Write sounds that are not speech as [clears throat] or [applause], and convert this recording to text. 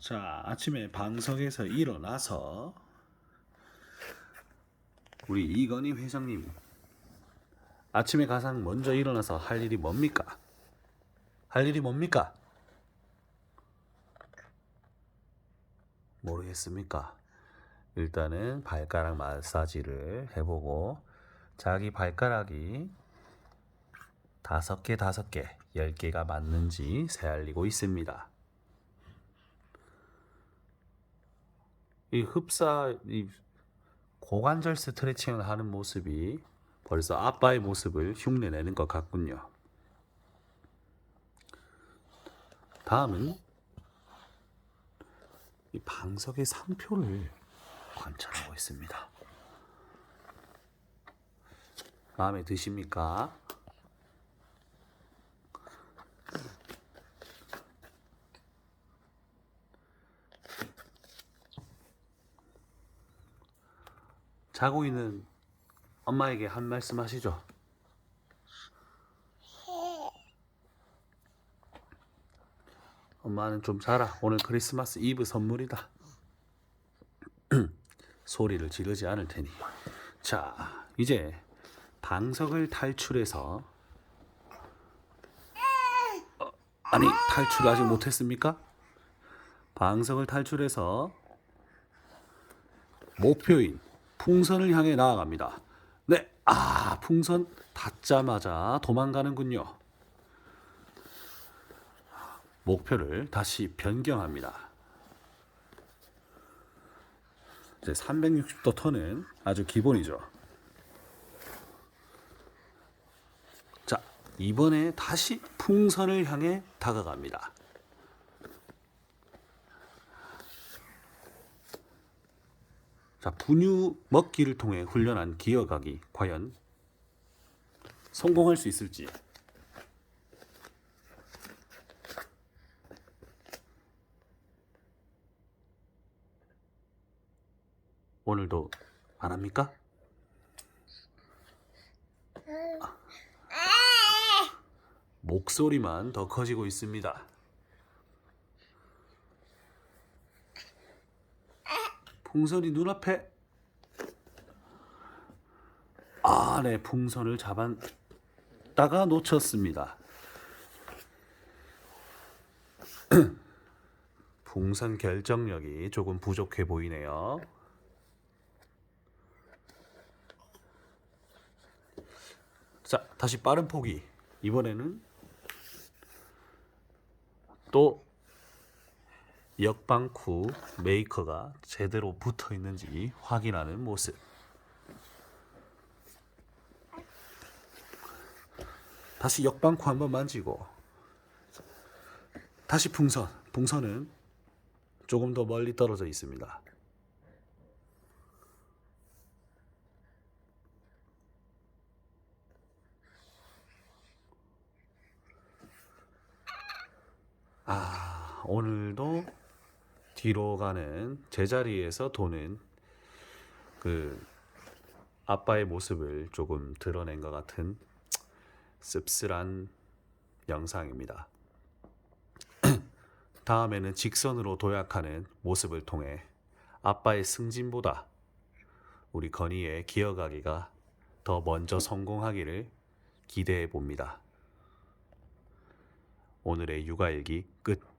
자, 아침에 방석에서 일어나서 우리 이건희 회장님 아침에 가장 먼저 일어나서 할 일이 뭡니까? 할 일이 뭡니까? 모르겠습니까? 일단은 발가락 마사지를 해보고 자기 발가락이 다섯 개 다섯 개, 열 개가 맞는지 세알리고 있습니다. 이 흡사 이 고관절 스트레칭을 하는 모습이 벌써 아빠의 모습을 흉내내는 것 같군요. 다음은 이 방석의 상표를 관찰하고 있습니다. 마음에 드십니까? 자고 있는 엄마에게 한 말씀 하시죠. 엄마는 좀 자라. 오늘 크리스마스 이브 선물이다. [clears throat] 소리를 지르지 않을 테니. 자, 이제 방석을 탈출해서 어, 아니 탈출 아직 못했습니까? 방석을 탈출해서 목표인 풍선을 향해 나아갑니다. 네, 아 풍선 닿자마자 도망가는군요. 목표를 다시 변경합니다. 이제 360도 턴은 아주 기본이죠. 자, 이번에 다시 풍선을 향해 다가갑니다. 자, 분유 먹기를 통해 훈련한 기어가기 과연 성공할 수 있을지. 오늘도 안 합니까? 목소리만 더 커지고 있습니다. 풍선이 눈앞에 아, 네, 풍선을 잡았다가 놓쳤습니다. [clears throat] 풍선 결정력이 조금 부족해 보이네요. 자, 다시 빠른 포기. 이번에는 또 역방쿠 메이커가 제대로 붙어 있는지 확인하는 모습. 다시 역방쿠 한번 만지고 다시 풍선. 풍선은 조금 더 멀리 떨어져 있습니다. 아, 오늘도 뒤로 가는 제자리에서 도는 그 아빠의 모습을 조금 드러낸 것 같은 씁쓸한 영상입니다. [clears throat] 다음에는 직선으로 도약하는 모습을 통해 아빠의 승진보다 우리 건이의 기어가기가 더 먼저 성공하기를 기대해 봅니다. 오늘의 육아일기 끝.